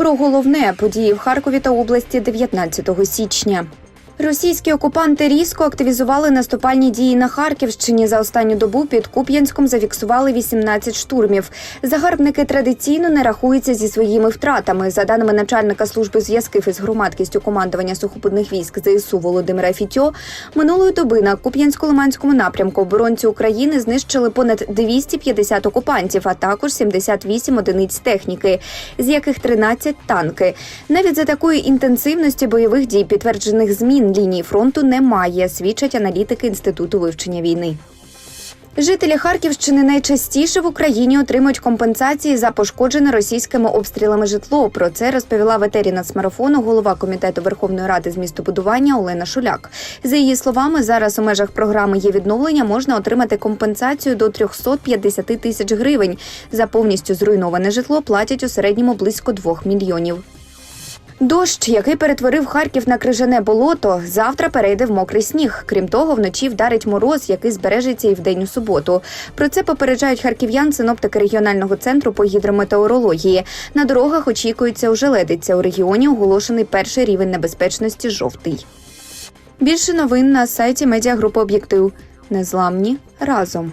Про головне події в Харкові та області 19 січня. Російські окупанти різко активізували наступальні дії на Харківщині. За останню добу під Куп'янськом зафіксували 18 штурмів. Загарбники традиційно не рахуються зі своїми втратами. За даними начальника служби зв'язків із громадськістю командування сухопутних військ ЗСУ Володимира Фітьо, минулої доби на Куп'янсько-Лиманському напрямку оборонці України знищили понад 250 окупантів, а також 78 одиниць техніки, з яких 13 танки. Навіть за такої інтенсивності бойових дій підтверджених змін лінії фронту немає, свідчать аналітики інституту вивчення війни. Жителі Харківщини найчастіше в Україні отримують компенсації за пошкоджене російськими обстрілами житло. Про це розповіла в етері нацмарафону голова комітету Верховної Ради з містобудування Олена Шуляк. За її словами, зараз у межах програми є відновлення можна отримати компенсацію до 350 тисяч гривень. За повністю зруйноване житло платять у середньому близько 2 мільйонів. Дощ, який перетворив Харків на крижане болото, завтра перейде в мокрий сніг. Крім того, вночі вдарить мороз, який збережеться і вдень у суботу. Про це попереджають харків'ян синоптики регіонального центру по гідрометеорології. На дорогах очікується ожеледиця. У регіоні оголошений перший рівень небезпечності жовтий. Більше новин на сайті медіагрупи Об'єктив. Незламні разом.